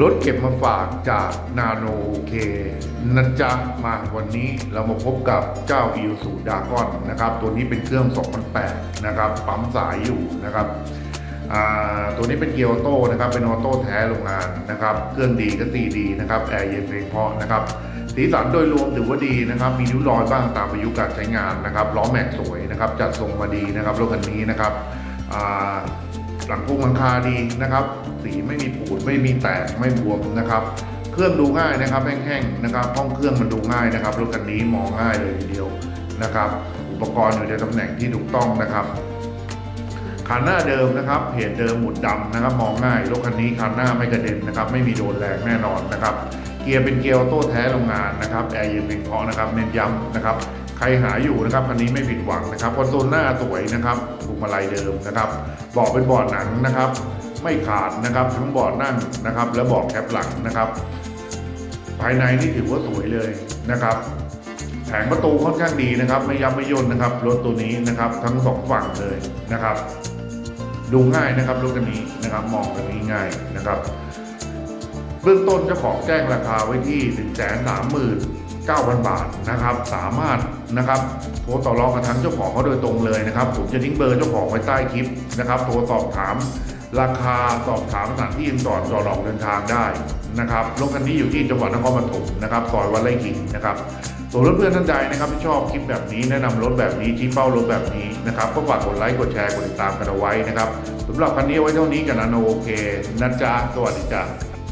รถเก็บมาฝากจากนาโนเคนะจ๊ะมาวันนี้เรามาพบกับเจ้าอิ s สูดากอนนะครับ ตัวนี้เป็นเครื่อง 2008 นะครับ ปั๊มสายอยู่นะครับตัวนี้เป็นเกียร์ออโต้นะครับ เป็นออโต้แท้โรงงานนะครับ เครื่องดีก็ตีดีนะครับ แอร์เย็นเพลงเพราะนะครับ สีสันโดยรวมถือว่าดีนะครับ มีริ้วรอยบ้างตามอายุการใช้งานนะครับ ล้อแม็กสวยนะครับ จัดทรงมาดีนะครับรถคันนี้นะครับ หลังพุงหลังคาดีนะครับ สีไม่มีปูดไม่มีแตกไม่บวมนะครับ เครื่องดูง่ายนะครับแห้งๆนะครับห้องเครื่องมันดูง่ายนะครับรถคันนี้มองง่ายเลยทีเดียวนะครับ อุปกรณ์อยู่ในตำแหน่งที่ถูกต้องนะครับคันหน้าเดิมนะครับเพจเดิมหมุดดำนะครับ มองง่ายรถคันนี้คันหน้าไม่กระเด็นนะครับ ไม่มีโดนแรงแน่นอนนะครับ เกียร์เป็นเกียร์ออโต้แท้โรงงานนะครับแอร์เย็นเป็นเพราะนะครับเน้นย้ำนะครับ ใครหาอยู่นะครับคันนี้ไม่ผิดหวังนะครับคอนโซลหน้าสวยนะครับพวงมาลัยเดิมนะครับเบาะเป็นเบาะหนังนะครับ ไม่ขาดนะครับทั้งเบาะนั่งนะครับ และเบาะแคปหลังนะครับ ภายในนี่ถือว่าสวยเลยนะครับแผงประตูค่อนข้างดีนะครับ ไม่ยับไม่ย่นนะครับรถตัวนี้นะครับทั้งสองฝั่งเลยนะครับ ดูง่ายนะครับรถคันนี้นะครับมองกันนี้ง่ายนะครับ เบื้องต้นเจ้าของแจ้งราคาไว้ที่ 1 3 9 0 0 0 บาทนะครับ สามารถนะครับโทรต่อรองกับทางเจ้าของเขาโดยตรงเลยนะครับ ผมจะทิ้งเบอร์เจ้าของไว้ใต้คลิปนะครับ โทรสอบถาม ราคาสอบถามสถานที่ก่อนต่อรองเดินทางได้นะครับรถคันนี้อยู่ที่จังหวัดนครปฐมนะครับซอยวัดไร่ขิงนะครับส่วนเพื่อนๆท่านใดนะครับที่ชอบคลิปแบบนี้แนะนำรถแบบนี้ชี้เป้ารถแบบนี้นะครับก็ฝากกดไลค์กดแชร์กดติดตามกันเอาไว้นะครับสำหรับคันนี้ไว้เท่านี้กับนาโนโอเคนะจ๊ะสวัสดีจ้ะ